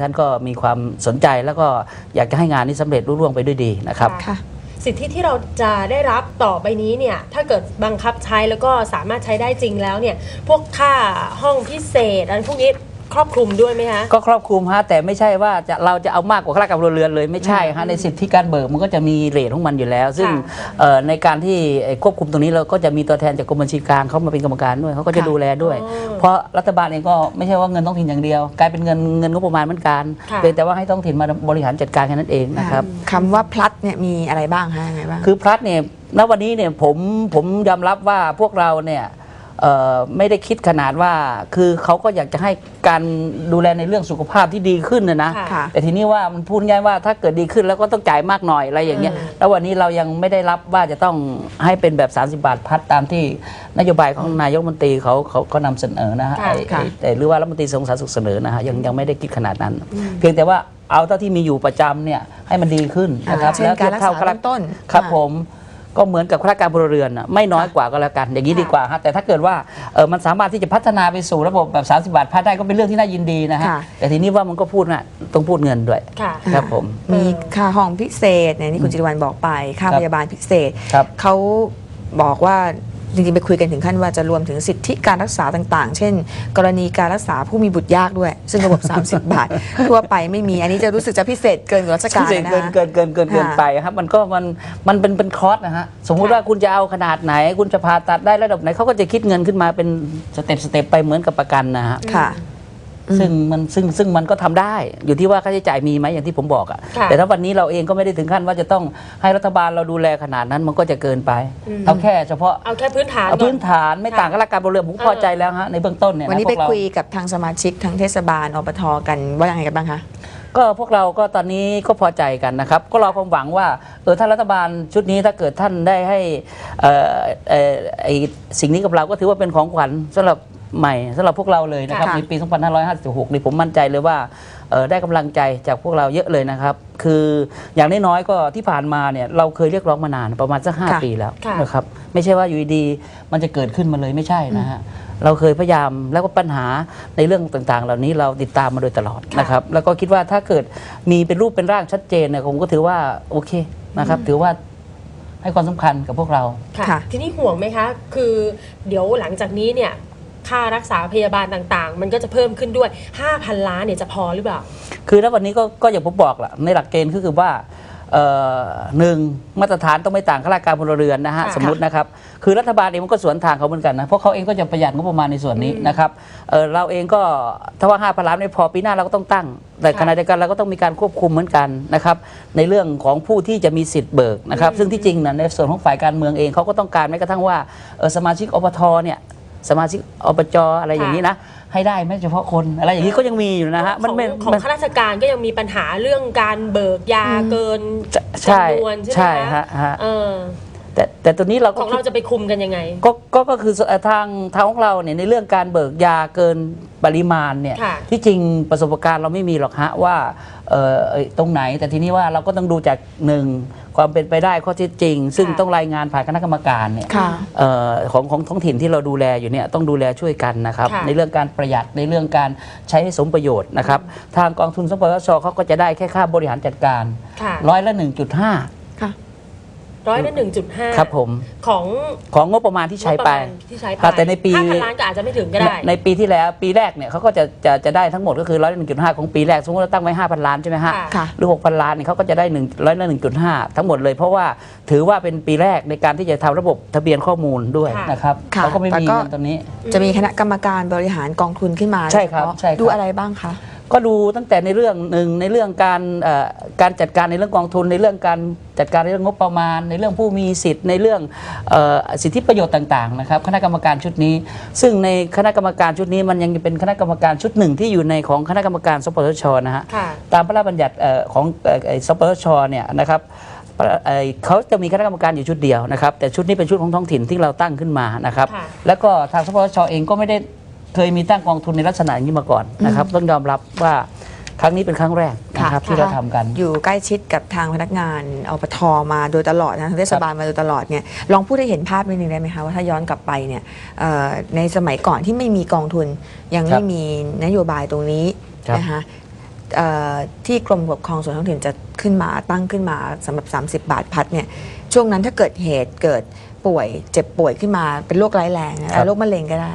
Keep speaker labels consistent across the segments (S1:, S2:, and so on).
S1: ท่านก็มีความสนใจแล้วก็อยากจะให้งานนี้สำเร็จรุ่ร่วงไปด้วยดีนะครับ
S2: ค่ะ
S3: สิทธิที่เราจะได้รับต่อไปนี้เนี่ย ถ้าเกิดบังคับใช้แล้วก็สามารถใช้ได้จริงแล้วเนี่ย พวกค่าห้องพิเศษอะไรพวกนี้ ครอบคลุมด้วยไหมคะ
S1: ก็ครอบคลุมฮะแต่ไม่ใช่ว่าจะเราจะเอามากกว่าข้าราชการพลเรือนเลยไม่ใช่ฮะในสิทธิการเบิกมันก็จะมีเรทของมันอยู่แล้ว ซึ่ง
S3: ค่ะ
S1: เอ่อในการที่ไอ้ควบคุมตรงนี้เราก็จะมีตัวแทนจากกรมบัญชีกลางเขามาเป็นกรรมการด้วยเขาก็จะ
S2: ค่ะ
S1: ดูแลด้วย
S3: อ๋อ
S1: เพราะรัฐบาลเองก็ไม่ใช่ว่าเงินท้องถิ่นอย่างเดียว กลายเป็นเงินเงินงบประมาณเหมือนกัน
S3: ค่ะ
S1: เพียงแต่ว่าให้ท้องถิ่นมาบริหารจัดการแค่นั้นเองนะครับ
S2: คำว่าพลัดเนี่ยมีอะไรบ้างคะยังไงบ้าง
S1: คือพลัดเนี่ยณวันนี้เนี่ยผมผมยอมรับว่าพวกเราเนี่ยเอ่อ ไม่ได้คิดขนาดว่า คือเขาก็อยากจะให้การดูแลในเรื่องสุขภาพที่ดีขึ้นนะนะ
S3: ค่ะ
S2: ค่ะ
S1: แต่ทีนี้ว่ามันพูดง่ายว่าถ้าเกิดดีขึ้นแล้วก็ต้องจ่ายมากหน่อยอะไรอย่างเงี้ย
S3: อืม
S1: แล้ววันนี้เรายังไม่ได้รับว่าจะต้องให้เป็นแบบ 30 บาทพัดตามที่นโยบายของนายกรัฐมนตรีเขาเขาเขานำเสนอนะฮะ
S3: ค่ะ
S1: ไอ้
S2: ค่ะ
S1: ไอ้แต่หรือว่ารัฐมนตรีสาธารณสุขเสนอนะฮะยังยังไม่ได้คิดขนาดนั้น เพียงแต่ว่าเอาเท่าที่มีอยู่ประจำเนี่ยให้มันดีขึ้นนะครับ
S2: อ่าเช่นการรักษา
S1: แล้วทียบท่
S2: เบื้องต้น
S1: ครับ
S2: อ่า
S1: ผม ก็เหมือนกับข้าราชการพลเรือนน่ะไม่น้อยกว่าก็แล้วกัน อย่างนี้ดีกว่าฮะแต่ถ้าเกิดว่าเออมันสามารถที่จะพัฒนาไปสู่ระบบแบบ 30 บาทพัดได้ก็เป็นเรื่องที่น่ายินดีนะฮะ
S2: ค่ะ
S1: แต่ทีนี้ว่ามันก็พูดนะต้องพูดเงินด้วย
S3: ค่ะ
S1: ครับผม
S2: มีค่าห้องพิเศษเนี่ยนี่คุณจิรวรรณบอกไปค่า
S1: ครับ
S2: พยาบาลพิเศษ
S1: ครับ
S2: เขาบอกว่า จริงๆไปคุยกันถึงขั้นว่าจะรวมถึงสิทธิการรักษาต่างๆ เช่น กรณีการรักษาผู้มีบุตรยากด้วย ซึ่งระบบ 30 บาท ทั่วไปไม่มีอันนี้จะรู้สึกจะพิเศษเกินกว่าราชการ
S1: เกิน
S2: นะ
S1: เกิน
S2: คะ
S1: เกินเกินเกินเกิน
S2: ค่ะ
S1: ไปครับ มันก็มันมันเป็นเป็นคอร์สนะฮะสมมุติ
S3: ค่ะ
S1: ว่าคุณจะเอาขนาดไหน คุณจะผ่าตัดได้ระดับไหนเขาก็จะคิดเงินขึ้นมาเป็นสเต็ปสเต็ปไปเหมือนกับประกันนะฮะ
S2: ค่ะอืม
S1: ซึ่งมันซึ่งซึ่งมันก็ทำได้อยู่ที่ว่าค่าใช้จ่ายมีไหมอย่างที่ผมบอกอะ
S3: ค่ะ
S1: แต่ถ้าวันนี้เราเองก็ไม่ได้ถึงขั้นว่าจะต้องให้รัฐบาลเราดูแลขนาดนั้นมันก็จะเกินไปเอาแค่เฉพาะ
S3: เอาแค่พื้นฐาน
S1: เอา
S3: ก่
S1: พื้
S3: อน
S1: นฐานไม่
S3: ค่ะ
S1: ต่างกับราชการบนเรือผมก็พอใจแล้วฮะในเบื้องต้นเนี่ย
S2: วันนี้ะไป
S1: พวกเรา
S2: คุยกับทางสมาชิกทั้งเทศบาลอปทกันว่ายังไงกันบ้างคะ
S1: ก็พวกเราก็ตอนนี้ก็พอใจกันนะครับ ก็รอความหวังว่าเออถ้ารัฐบาลชุดนี้ถ้าเกิดท่านได้ให้เอ่อเอ่อไอสิ่งนี้กับเราก็ถือว่าเป็นของขวัญสำหรับ ใหม่สำหรับพวกเราเลยนะครับ
S2: ค่ะ
S1: ในปี 2556 นี่ผมมั่นใจเลยว่าเอ่อได้กำลังใจจากพวกเราเยอะเลยนะครับ คืออย่างน้อยๆก็ที่ผ่านมาเนี่ยเราเคยเรียกร้องมานานประมาณสักห้า
S2: ค่ะ
S1: ปีแล้ว
S3: ค่ะ
S1: นะครับไม่ใช่ว่าอยู่ดีๆมันจะเกิดขึ้นมาเลยไม่ใช่นะฮะเราเคยพยายามแล้วก็ปัญหาในเรื่องต่างๆ เหล่านี้เราติดตามมาโดยตลอด
S3: ค่ะ
S1: นะครับ แล้วก็คิดว่าถ้าเกิดมีเป็นรูปเป็นร่างชัดเจนเนี่ยผมก็ถือว่าโอเคนะครับ ถือว่าให้ความสำคัญกับพวกเรา
S3: ค่ะ
S2: ค่ะ
S3: ทีนี้ห่วงไหมคะ คือเดี๋ยวหลังจากนี้เนี่ย ค่ารักษาพยาบาลต่างๆ มันก็จะเพิ่มขึ้นด้วย 5,000 ล้านเนี่ยจะพอหรือเปล่า
S1: คือถ้าวันนี้ก็ก็อย่างผมบอกแหละในหลักเกณฑ์ก็คือว่าเอ่อหนึ่งมาตรฐานต้องไม่ต่างข้าราชการพลเรือนนะฮะ
S3: ค่ะ
S1: สมมตินะครับคือรัฐบาลเองมันก็สวนทางเขาเหมือนกันนะเพราะเขาเองก็จะประหยัดงบประมาณในส่วนนี้นะครับเอ่อเราเองก็ถ้าว่าห้าพันล้านไม่พอปีหน้าเราก็ต้องตั้ง แต่
S3: ค่ะ
S1: ขณะเดียวกันเราก็ต้องมีการควบคุมเหมือนกันนะครับในเรื่องของผู้ที่จะมีสิทธิ์เบิกนะครับซึ่งที่จริงนะในส่วนของฝ่ายการเมืองเองเขาก็ต้องการแม้กระทั่งว่าเอ่อสมาชิกอบทเนี่ย สมาชิกอบจอะไรอย่างนี้นะ ให้ได้ไม่เฉพาะคนอะไรอย่างนี้ก็ยังมีอยู่นะฮะ
S3: ของ
S1: ไม่
S3: ของ
S1: มัน
S3: ข้าราชการก็ยังมีปัญหาเรื่องการเบิกยาเกิน
S1: ใช่
S3: จำนวนใช่ไหม
S1: ใช่
S3: คะ
S1: ฮะฮะ
S3: เออ
S1: แต่แต่ตัวนี้เรา
S3: ข
S1: ก็
S3: องเราจะไปคุมกันยังไง
S1: ก็ก็ก็คือเอ่อทางทางของเราเนี่ยในเรื่องการเบิกยาเกินปริมาณเนี่ย
S3: ค่ะ
S1: ที่จริงประสบการณ์เราไม่มีหรอกฮะว่าเอ่อเอ่ยตรงไหน แต่ทีนี้ว่าเราก็ต้องดูจากหนึ่งความเป็นไปได้ข้อเท็จจริง ซึ่ง
S3: ค่ะ
S1: ต้องรายงานผ่านคณะกรรมการเนี่ย
S2: ค่ะ
S1: เอ่อของของท้องถิ่นที่เราดูแลอยู่เนี่ยต้องดูแลช่วยกันนะครับ
S3: ค่ะ
S1: ในเรื่องการประหยัดในเรื่องการใช้ให้สมประโยชน์นะครับ ทางกองทุนสปสชเขาก็จะได้แค่ค่าบริหารจัดการ
S3: ค่ะ
S1: ร้อยละ 1.5
S2: ค่ะ
S3: ร้อยละหนึ่งจุดห้า
S1: ครับผม
S3: ของ
S1: ของงบประมาณที่ใช้ไป
S3: งบประมาณที่ใช้ไป
S1: ครับแต่ในปี
S3: ห้าพันล้านก็อาจจะไม่ถึงก็ได้
S1: ในปีที่แล้วปีแรกเนี่ยเขาก็จะจะจะได้ทั้งหมดก็คือร้อยละหนึ่งจุดห้าของปีแรกสมมติเราตั้งไว้ห้าพันล้านใช่ไหมฮะ
S3: ค่ะ
S2: ค่ะ
S1: หรือหกพันล้านเนี่ยเขาก็จะได้หนึ่งร้อยละหนึ่งจุดห้าทั้งหมดเลยเพราะว่าถือว่าเป็นปีแรกในการที่จะทำระบบทะเบียนข้อมูลด้วย
S3: ค่ะ
S1: นะครับ
S2: ค่ะ
S1: เขาก็ไม่
S2: แต่
S1: มี
S2: ก็
S1: เงินตรงนี้
S2: จะมีคณะกรรมการบริหารกองทุนขึ้นมา
S1: ใช่ครับ
S2: โดยเฉพาะ
S1: ใช่ครับ
S2: ดูอะไรบ้างคะ
S1: ก็ดูตั้งแต่ในเรื่องหนึ่งในเรื่องการเอ่อการจัดการในเรื่องกองทุน ในเรื่องการจัดการในเรื่องงบประมาณ ในเรื่องผู้มีสิทธิ์ในเรื่องเออสิทธิประโยชน์ต่างๆนะครับคณะกรรมการชุดนี้ ซึ่งในคณะกรรมการชุดนี้มันยังเป็นคณะกรรมการชุดหนึ่งที่อยู่ในของคณะกรรมการสปสชนะฮะ
S3: ค่ะ
S1: ตามพระราชบัญญัติเอ่อของเอ่อไอ้สปสชเนี่ยนะครับเอ่อเขาจะมีคณะกรรมการอยู่ชุดเดียวนะครับแต่ชุดนี้เป็นชุดของท้องถิ่นที่เราตั้งขึ้นมานะครับ
S3: ค่ะ
S1: แล้วก็ทางสปสชเองก็ไม่ได้ เคยมีตั้งกองทุนในลักษณะอย่างนี้มาก่อนนะครับ ต้องยอมรับว่าครั้งนี้เป็นครั้งแรกนะครับ
S2: ค่ะ
S1: ที่เราทำกัน
S2: อยู่ใกล้ชิดกับทางพนักงานอปทมาโดยตลอดนะทางเทศบาลมาโดยตลอดเนี่ยลองพูดให้เห็นภาพนิดนึงได้ไหมคะว่าถ้าย้อนกลับไปเนี่ยเอ่อในสมัยก่อนที่ไม่มีกองทุนยัง
S1: ครั
S2: ไม่
S1: บ
S2: มีนโยบายตรงนี้
S1: ครับ
S2: นะคะเอ่อที่กรมปกครองส่วนท้องถิ่นจะขึ้นมาตั้งขึ้นมาสำหรับ 30 บาทพัดเนี่ยช่วงนั้นถ้าเกิดเหตุเกิด ป่วย เจ็บป่วยขึ้นมาเป็นโรคร้ายแรงนะครับโรคมะเร็งก็ได้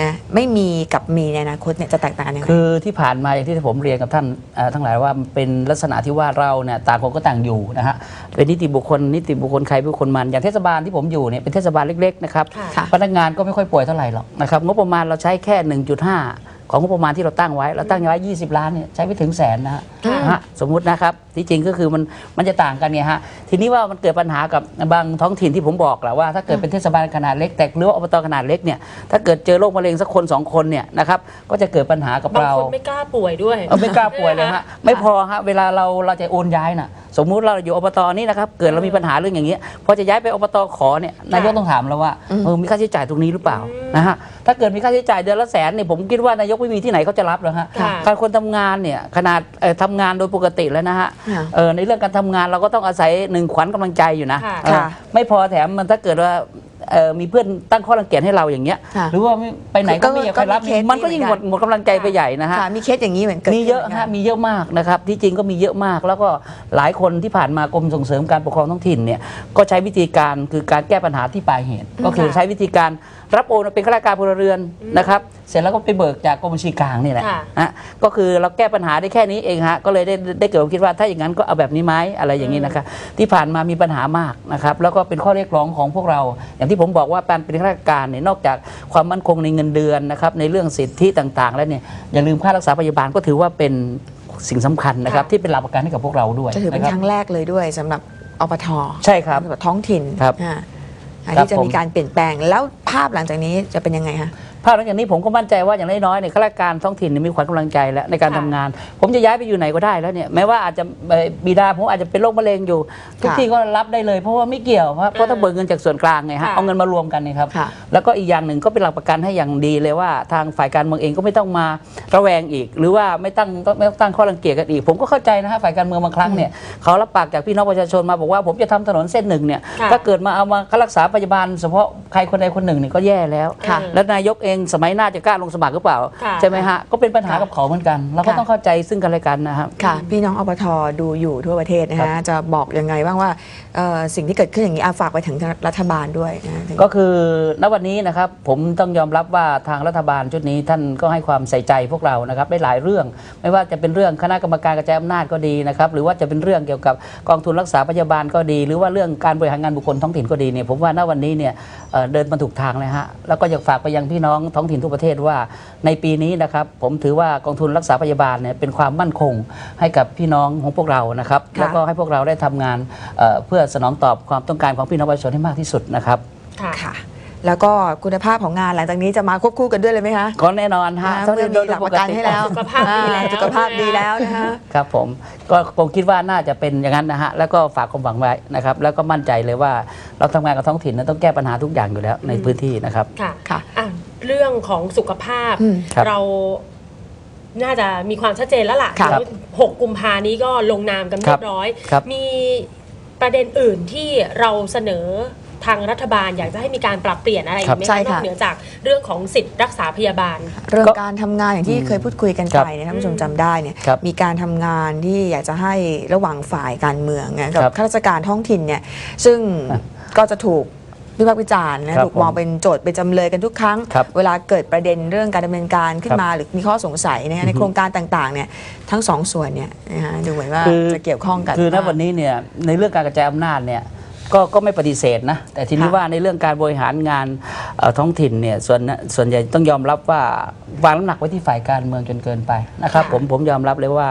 S2: นะไม่มีกับมีในอนาคตเนี่ยจะแตกต่างกันยังไง
S1: คือที่ผ่านมาอย่างที่ผมเรียนกับท่านเอ่อทั้งหลายว่ามันเป็นลักษณะที่ว่าเราเนี่ยต่างคนก็ต่างอยู่นะฮะเป็นนิติบุคคลนิติบุคคลใครบุคคลมันอย่างเทศบาลที่ผมอยู่เนี่ยเป็นเทศบาลเล็กๆนะครับ
S3: ค่ะ
S2: ค่ะ
S1: พนักงานก็ไม่ค่อยป่วยเท่าไหร่หรอกนะครับงบประมาณเราใช้แค่ 1.5 ของงบประมาณที่เราตั้งไว้ เราตั้งไว้ 20 ล้านเนี่ยใช้ไม่ถึงแสนนะฮะ
S3: ค่ะ
S1: ฮะสมมุตินะครับที่จริงก็คือมันมันจะต่างกันไงฮะทีนี้ว่ามันเกิดปัญหากับบางท้องถิ่นที่ผมบอกแหละว่าถ้าเกิดเป็นเทศบาลขนาดเล็กแต่หรือว่าอบตขนาดเล็กเนี่ยถ้าเกิดเจอโรคมะเร็งสักคนสองคนเนี่ยนะครับก็จะเกิดปัญหากับบา
S3: ง
S1: เรา
S3: คนไม่กล้าป่วยด้วย
S1: เออไม่กล้าป่วยเลยฮะไม่พอฮะเวลาเราเราจะโอนย้ายน่ะ สมมุติเราอยู่อบตนี้นะครับเกิดเรามีปัญหาเรื่องอย่างเงี้ยพอจะย้ายไปอบตขอเนี่ยนายกต้องถามเราว่าเออมีค่าใช้จ่ายตรงนี้หรือเปล่านะฮะถ้าเกิดมีค่าใช้จ่ายเดือนละแสนเนี่ยผมคิดว่านายกไม่มีที่ไหนเขาจะรับหรอกฮะ
S3: ค่ะ
S1: การคนทำงานเนี่ยขนาดเอ่อทำงานโดยปกติแล้วนะฮะ
S2: ค่ะ
S1: เออในเรื่องการทำงานเราก็ต้องอาศัยหนึ่งขวัญกำลังใจอยู่นะ
S3: ค่ะ
S1: เออ
S2: ค่ะ
S1: ไม่พอแถมมันถ้าเกิดว่า เอ่อมีเพื่อนตั้งข้อรังเกียจให้เราอย่างเงี้ย
S2: ค่ะ
S1: หรือว่าไม่ไปไหนก็ไม่อยากไปรับ
S2: ก็มีเคส
S1: มันก็ยิ่งหมดหมดกำลังใจไปใหญ่นะฮะ
S2: ค่ะมีเคสอย่างนี้เหมือนเกิด
S1: มีเยอะ
S2: ขึ้นหน
S1: ฮะ
S2: กัน
S1: มีเยอะมากนะครับ ที่จริงก็มีเยอะมาก แล้วก็หลายคนที่ผ่านมากรมส่งเสริมการปกครองท้องถิ่นเนี่ย ก็ใช้วิธีการคือการแก้ปัญหาที่ปลายเหตุ ก็คือใช้วิธีการ รับโอนเป็นข้าราชการพลเรือนนะครับ เสร็จแล้วก็ไปเบิกจากกรมบัญชีกลางนี่แหละ
S3: ค่ะ
S1: ฮะก็คือเราแก้ปัญหาได้แค่นี้เองฮะก็เลยได้ได้เกิดความคิดว่าถ้าอย่างนั้นก็เอาแบบนี้ไหมอะไรอย่างนี้นะครับที่ผ่านมามีปัญหามากนะครับแล้วก็เป็นข้อเรียกร้องของพวกเรา อย่างที่ผมบอกว่าการเป็นข้าราชการเนี่ยนอกจากความมั่นคงในเงินเดือนนะครับในเรื่องสิทธิต่างๆ แล้วเนี่ยอย่าลืมค่ารักษาพยาบาลก็ถือว่าเป็นสิ่งสำคัญนะครับ
S3: ค่ะ
S1: ที่เป็นหลักประกันให้กับพวกเราด้วย
S2: จะถือเป็น
S1: นะ
S2: ค
S1: ครั
S2: รั้
S1: บ
S2: งแรกเลยด้วยสำหรับอปท
S1: ใช่ครับ
S2: สำหรับท้องถิ่น
S1: ครับ
S2: อ่าอ่า
S1: ครับ
S2: ที่จะมีการเปลี่ยนแปลงแล้วภาพหลังจากนี้จะเป็นยังไงคะ
S1: ภาพหลังจากนี้ผมก็มั่นใจว่าอย่างน้อยๆเนี่ยข้าราชการท้องถิ่นเนี่ยมีขวัญกำลังใจแล้วในการ
S3: ค่ะ
S1: ทำงาน ผมจะย้ายไปอยู่ไหนก็ได้แล้วเนี่ยแม้ว่าอาจจะเอ่อบิดาผมอาจจะเป็นโรคมะเร็งอยู่ ทุก
S2: ค่ะ
S1: ที่ก็รับได้เลยเพราะว่าไม่เกี่ยวเพราะเพราะถ้าเบิกเงินจากส่วนกลางไงฮะ
S3: ค่ะ
S1: เอาเงินมารวมกันนะครับ
S2: ค่ะ
S1: แล้วก็อีกอย่างหนึ่งก็เป็นหลักประกันให้อย่างดีเลยว่า ทางฝ่ายการเมืองเองก็ไม่ต้องมาระแวงอีก หรือว่าไม่ตั้งไม่ต้องตั้งข้อรังเกียจกันอีก ผมก็เข้าใจนะฮะฝ่ายการเมืองบางครั้งเนี่ยเขารับปากจากพี่น้องประชาชนมาบอกว่าผมจะทำถนนเส้นหนึ่งเนี่ย
S3: ค่ะ
S1: ถ้าเกิดมาเอามารักษาพยาบาลเฉพาะใครคนใดคนหนึ่งเนี่ยก็แย่แล้ว
S2: ค่ะ
S1: แล้วนายกเองสมัยหน้าจะกล้าลงสมัครหรือเปล่า
S3: ค่ะ
S1: ใช่ไหมฮะ ก็เป็นปัญหา
S2: ค่ะ
S1: กับเขาเหมือนกัน เราก็
S2: ค่ะ
S1: ต้องเข้าใจซึ่งกันและกันนะครับ
S2: ค่ะ พี่น้องอปทดูอยู่ทั่วประเทศนะ
S1: ครั
S2: ฮะ
S1: บ
S2: จะบอกยังไงบ้างว่าเอ่อสิ่งที่เกิดขึ้นอย่างนี้อาฝากไปถึงรัฐบาลด้วยนะถึง
S1: ก็คือณวันนี้นะครับผมต้องยอมรับว่าทางรัฐบาลชุดนี้ท่านก็ให้ความใส่ใจพวกเรานะครับได้หลายเรื่อง ไม่ว่าจะเป็นเรื่องคณะกรรมการกระจายอำนาจก็ดีนะครับหรือว่าจะเป็นเรื่องเกี่ยวกับกองทุนรักษาพยาบาลก็ดี หรือว่าเรื่องการบริหารงานบุคคลท้องถิ่นก็ดีเนี่ยผมว่าณวันนี้เนี่ยเอ่อเดินมาถูกทางเลยฮะแล้วก็อยากฝากไปยังพี่น้องท้องถิ่นทั่วประเทศว่า ในปีนี้นะครับผมถือว่ากองทุนรักษาพยาบาลเนี่ยเป็นความมั่นคงให้กับพี่น้องของพวกเรานะครับ
S2: ค่ะ
S1: แล้วก็ให้พวกเราได้ทำงานเอ่อเพื่อสนองตอบความต้องการของพี่น้องประชาชนให้มากที่สุดนะครับ
S3: ค่ะ
S2: ค่ะแล้วก็คุณภาพของงานหลังจากนี้จะมาควบคู่กันด้วยเลยไหมคะ
S1: ก็แน่นอนฮะ
S2: นะเพื่อมีหลักประกันให้แล้ว
S3: สุขภาพดีแล้ว
S2: อ่สุขภาพดีแล้วนะคะ
S1: ครับผมก็คงคิดว่าน่าจะเป็นอย่างนั้นนะฮะแล้วก็ฝากความหวังไว้นะครับแล้วก็มั่นใจเลยว่าเราทำงานกับท้องถิ่นนั้นต้องแก้ปัญหาทุกอย่างอยู่แล้วในพื้นที่นะครับ
S3: ค่ะ
S2: ค่ะ
S3: อะ เรื่องของสุขภาพ
S2: อืม
S1: ครับ
S3: เราน่าจะมีความชัดเจนแล้วล่ะ
S2: ครับ
S3: เดี๋ยวหกกุมภานี้ก็ลงนามกันเรียบร้อย
S1: ครับ
S3: มีประเด็นอื่นที่เราเสนอทางรัฐบาลอยากจะให้มีการปรับเปลี่ยนอะไรอีกไหม
S2: ใช่
S3: คะน
S2: ค่ะ
S3: อกเหนือจากเรื่องของสิทธิ์รักษาพยาบาล
S2: เรื่อง
S1: ก็
S2: การทำงานอย่างที่เคยพูดคุยกัน
S1: ครั
S2: ไป
S1: บ
S2: เนี่ยท่านผู้ชมจำได้เนี่ย
S1: ครับ
S2: มีการทำงานที่อยากจะให้ระหว่างฝ่ายการเมืองนะกับ
S1: ครับ
S2: ข้าราชการท้องถิ่นเนี่ยซึ่ง
S1: อะ
S2: ก็จะถูก วิพากษ์วิจารณ์นะครับถูกมอง
S1: ผม
S2: เป็นโจทย์เป็นจำเลยกันทุกครั้ง
S1: ครับ
S2: เวลาเกิดประเด็นเรื่องการดำเนินการขึ้น
S1: ครับ
S2: มาหรือมีข้อสงสัยเนย
S1: อือฮึ
S2: ในโครงการต่างๆเนี่ยทั้งสองส่วนเนี่ยนะฮะดูเหมือนว่า
S1: คือ
S2: จะเกี่ยวข้องกัน
S1: คือณ
S2: มาก
S1: วันนี้เนี่ยในเรื่องการกระจายอำนาจเนี่ยก็ก็ไม่ปฏิเสธนะแต่ทีนี้
S2: ค่ะ
S1: ว่าในเรื่องการบริหารงานเอ่อท้องถิ่นเนี่ยส่วนส่วนใหญ่ต้องยอมรับว่าวางน้ำหนักไว้ที่ฝ่ายการเมืองจนเกินไปนะครับ
S2: ค่ะ
S1: ผมผมยอมรับเลยว่า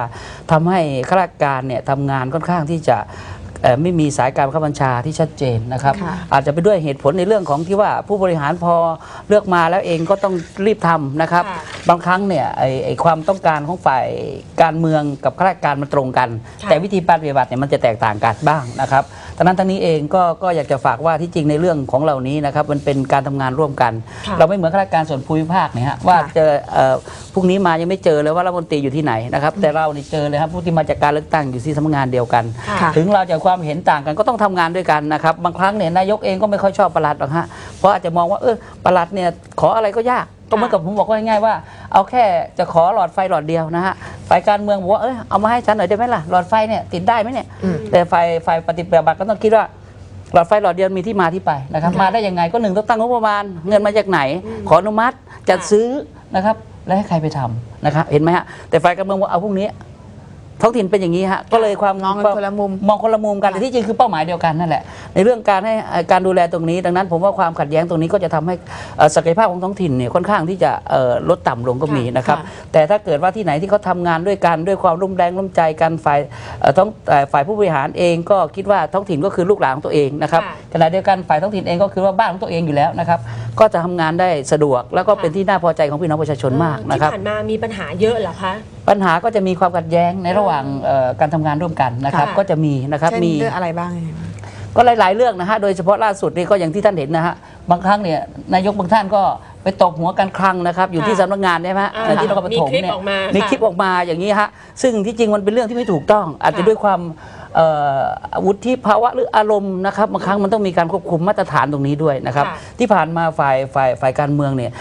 S1: ทำให้ข้าราชการเนี่ยทำงานค่อนข้างที่จะเอ่อ ไม่มีสายการบังคับบัญชาที่ชัดเจนนะครับ
S2: ค่ะ
S1: อาจจะไปด้วยเหตุผลในเรื่องของที่ว่าผู้บริหารพอเลือกมาแล้วเองก็ต้องรีบทำนะครับ
S3: ค่ะ
S1: บางครั้งเนี่ยไอ้ไอ้ความต้องการของฝ่ายการเมืองกับข้าราชการมันตรงกัน
S3: ค่ะ
S1: แต่วิธีปฏิบัติเนี่ยมันจะแตกต่างกันบ้างนะครับทั้งนั้นทั้งนี้เองก็ก็อยากจะฝากว่าที่จริงในเรื่องของเหล่านี้นะครับมันเป็นการทำงานร่วมกัน
S3: ค่ะ
S1: เราไม่เหมือนข้าราชการส่วนภูมิภาคเนี่ยฮะว่า
S2: ค่ะ
S1: เจอเอ่อพรุ่งนี้มายังไม่เจอเลยว่ารัฐมนตรีอยู่ที่ไหนนะครับแต่เรานี่เจอเลยครับผู้ที่มาจากการเลือกตั้งอยู่ที่สำนักงานเดียวกัน
S3: ค่ะ
S1: ถึงเราจะความเห็นต่างกันก็ต้องทำงานด้วยกันนะครับ บางครั้งเนี่ยนายกเองก็ไม่ค่อยชอบประหลัดหรอกฮะเพราะอาจจะมองว่าเออประหลัดเนี่ยขออะไรก็ยากก็เหมือนกับผมบอกว่าง่ายๆว่า เอาแค่จะขอหลอดไฟหลอดเดียวนะฮะฝ่ายการเมืองบอกว่าเอ้ยเอามาให้ฉันหน่อยได้ไหมล่ะหลอดไฟเนี่ยติดได้ไหมเนี่ยแต่ฝ่ายฝ่ายปฏิบัติก็ต้องคิดว่าหลอดไฟหลอดเดียวมีที่มาที่ไปนะครับ
S3: ค่ะ
S1: มาได้ยังไงก็หนึ่งต้องตั้งงบประมาณเงินมาจากไหน ขออนุมัติจัด
S3: ค่ะ
S1: ซื้อนะครับแล้วให้ใครไปทำนะครับเห็นไหมฮะแต่ฝ่ายการเมืองบอกเอาพวกนี้ ท้องถิ่นเป็นอย่างนี้ฮะก็เลยความ
S2: มองกันคนละมุม
S1: มองคนละมุมกันแต่ที่จริงคือเป้าหมายเดียวกันนั่นแหละ ในเรื่องการให้เอ่อการดูแลตรงนี้ ดังนั้นผมว่าความขัดแย้งตรงนี้ก็จะทำให้เอ่อศักยภาพของท้องถิ่นเนี่ยค่อนข้างที่จะเอ่อลดต่ำลงก็มีนะครับ
S2: ค่ะ
S1: แต่ถ้าเกิดว่าที่ไหนที่เขาทำงานด้วยกันด้วยความร่วมแรงร่วมใจกันฝ่ายเอ่อท้องเอ่อฝ่ายผู้บริหารเองก็คิดว่าท้องถิ่นก็คือลูกหลานของตัวเองนะครับ
S3: ค่ะ
S1: ขณะเดียวกันฝ่ายท้องถิ่นเองก็คือว่าบ้านของตัวเองอยู่แล้วนะครับก็จะทำงานได้สะดวก แล้วก็เป็นที่น่าพอใจของพี่น้องประชาชนมาก
S3: ที่
S1: นะครับ
S3: ผ่านมามีปัญหาเยอะเหรอคะ
S1: ปัญหาก็จะมีความขัดแย้งในระหว่างเอ่อการทำงานร่วมกันนะครับ
S3: ค่ะ
S1: ก็จะมีนะครับ
S2: เช่น
S1: มี
S2: เรื่องอะไรบ้าง
S1: ก็หลาย ๆ เรื่องนะฮะ โดยเฉพาะล่าสุดนี่ก็อย่างที่ท่านเห็นนะฮะ บางครั้งเนี่ยนายกบางท่านก็ไปตบหัวกันคลังนะครับ อยู่ที่
S3: ค่ะ
S1: สำนักงานใช่ไหมฮะ
S3: อ่า
S1: ที่นครปฐม
S3: มีคลิป
S1: เนี่ย
S3: ออกมา
S1: มี
S3: ค่ะ
S1: คลิปออกมาอย่างนี้ฮะ ซึ่งที่จริงมันเป็นเรื่องที่ไม่ถูกต้อง อาจจะ
S3: ค่ะ
S1: ด้วยความเอ่อวุฒิภาวะหรืออารมณ์นะครับบางครั้งมันต้องมีการควบคุมมาตรฐานตรงนี้ด้วยนะครับ
S3: ค่ะ
S1: ที่ผ่านมาฝ่ายฝ่ายฝ่ายการเมืองเนี่ย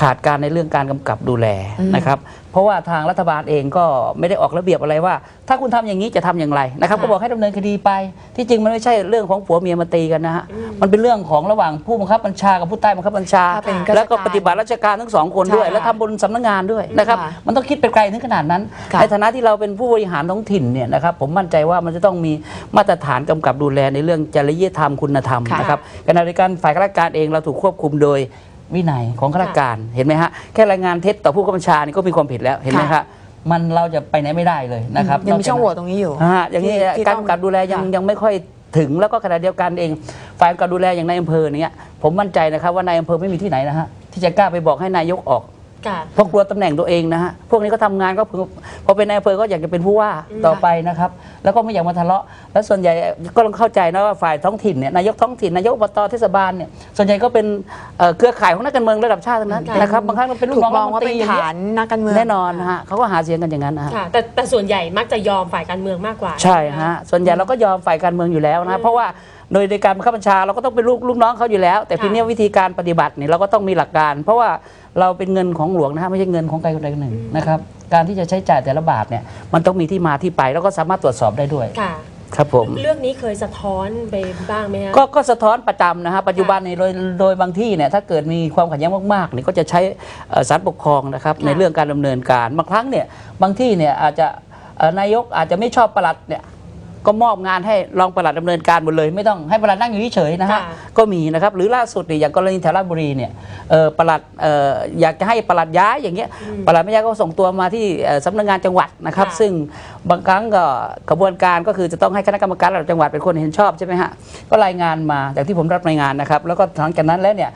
S1: ขาดการในเรื่องการกำกับดูแลนะครับเพราะว่าทางรัฐบาลเองก็ไม่ได้ออกระเบียบอะไรว่า ถ้าคุณทำอย่างนี้จะทำอย่างไรนะครับ
S3: ค่ะ
S1: ก็บอกให้ดำเนินคดีไป ที่จริงมันไม่ใช่เรื่องของผัวเมียมาตีกันนะฮะมันเป็นเรื่องของระหว่างผู้บังคับบัญชากับผู้ใต้บังคับบัญชา
S2: ถ้าเป็นข้าราชการ
S1: แล้วก็ปฏิบัติราชการทั้งสองคนด้วย
S2: ใช่
S1: แล้วทำบนสำนักงานด้วยนะครับ
S2: ค่ะ
S1: มันต้องคิดไปไกลถึงขนาดนั้น
S2: ค่ะ
S1: ในฐานะที่เราเป็นผู้บริหารท้องถิ่นเนี่ยนะครับผมมั่นใจว่ามันจะต้องมีมาตรฐานกำกับดูแลในเรื่องจริยธรรมคุณธรรม
S2: ค่ะ
S1: นะครับขณะเดียวกันฝ่ายข้าราชการเองเราถูกควบคุมโดย วินัยของข้าราชการเห็นไหมฮะแค่รายงานเท็จต่อผู้กำกับบัญชานี่ก็มีความผิดแล้วเห็นไหม
S2: ค่ะ
S1: ครับมันเราจะไปไหนไม่ได้เลยนะครับ
S2: ยังมี
S1: นกจาก
S2: ช่องโห
S1: นั้น
S2: ว่ตรงนี้อยู่
S1: ฮะอย่างนี้
S2: ที่ที่
S1: การ
S2: ต้อง
S1: กำกับดูแลยัง
S2: ค่ะ
S1: ยังไม่ค่อยถึงแล้วก็ขณะเดียวกันเองฝ่ายกำกับดูแลอย่างในายอำเภอเนี่ยผมมั่นใจนะครับว่านายอำเภอไม่มีที่ไหนนะฮะที่จะกล้าไปบอกให้นายกออก
S3: ค่ะ
S1: เพราะกลัวตำแหน่งตัวเองนะฮะพวกนี้ก็ทำงานก็เพิ่งพอเป็นนายอำเภอก็อยากจะเป็นผู้ว่าต่อไปนะครับ แล้วก็ไม่อยากมาทะเลาะ แล้วส่วนใหญ่ก็ต้องเข้าใจนะว่าฝ่ายท้องถิ่นเนี่ยนายกท้องถิ่นนายกอบตเทศบาลเนี่ยส่วนใหญ่ก็เป็นเอ่อเครือข่ายของนักการเมืองระดับชาติทั้งนั้น
S3: ค่ะ
S1: นะครับบางครั้งก็เป็นลูก
S2: ถูก
S1: น้อง
S2: มองว่าเป็น
S1: รัฐมนตรีอย่ง
S2: ฐานนักการเมือง
S1: แน่นอนนะฮะเขาก็หาเสียงกันอย่างนั้นนะฮะ
S3: ค่ะแต่แต่ส่วนใหญ่มักจะยอมฝ่ายการเมืองมากกว่า
S1: ใช่ฮะส่วนใหญ่เราก็ยอมฝ่ายการเมืองอยู่แล้วนะเพราะว่า โดยในการบังคับบัญชาเราก็ต้องเป็นลูกลูกน้องเขาอยู่แล้ว แต่
S3: ค่ะ
S1: ทีนี้วิธีการปฏิบัติเนี่ยเราก็ต้องมีหลักการ เพราะว่าเราเป็นเงินของหลวงนะฮะไม่ใช่เงินของใครคนใดคนหนึ่งนะครับการที่จะใช้จ่ายแต่ละบาทเนี่ยมันต้องมีที่มาที่ไปแล้วก็สามารถตรวจสอบได้ด้วย
S3: ค่ะ
S1: ครับผม
S3: เรื่องนี้เคยสะท้อนไปบ้างไหมคะ
S1: ก็ก็สะท้อนประจำนะฮะปัจจุบันนี้โดยโดยบางที่เนี่ยถ้าเกิดมีความขัดแย้งมากๆนี่ก็จะใช้เอ่อศาลปกครองนะครับ
S3: ค่ะ
S1: ในเรื่องการดำเนินการบางครั้งเนี่ยบางที่เนี่ยอาจจะเอ่อนายกอาจจะไม่ชอบประหลัดเนี่ย ก็มอบงานให้รองประหลัดดำเนินการหมดเลย ไม่ต้องให้ประหลัดนั่งอยู่เฉยๆนะฮะ
S3: ค่ะ
S1: ก็มีนะครับหรือล่าสุดเนี่ยอย่างกรณีแถวราชบุรีเนี่ยเอ่อประหลัดเอ่ออยากจะให้ประหลัดย้ายอย่างเงี้ยประหลัดไม่ย้ายก็ส่งตัวมาที่เอ่อสำนักงานจังหวัดนะครับ
S3: ค่ะ
S1: ซึ่งบางครั้งก็กระบวนการก็คือจะต้องให้คณะกรรมการระดับจังหวัดเป็นคนเห็นชอบใช่ไหมฮะก็รายงานมาจากที่ผมรับรายงานนะครับ แล้วก็หลังจากนั้นแล้วเนี่ย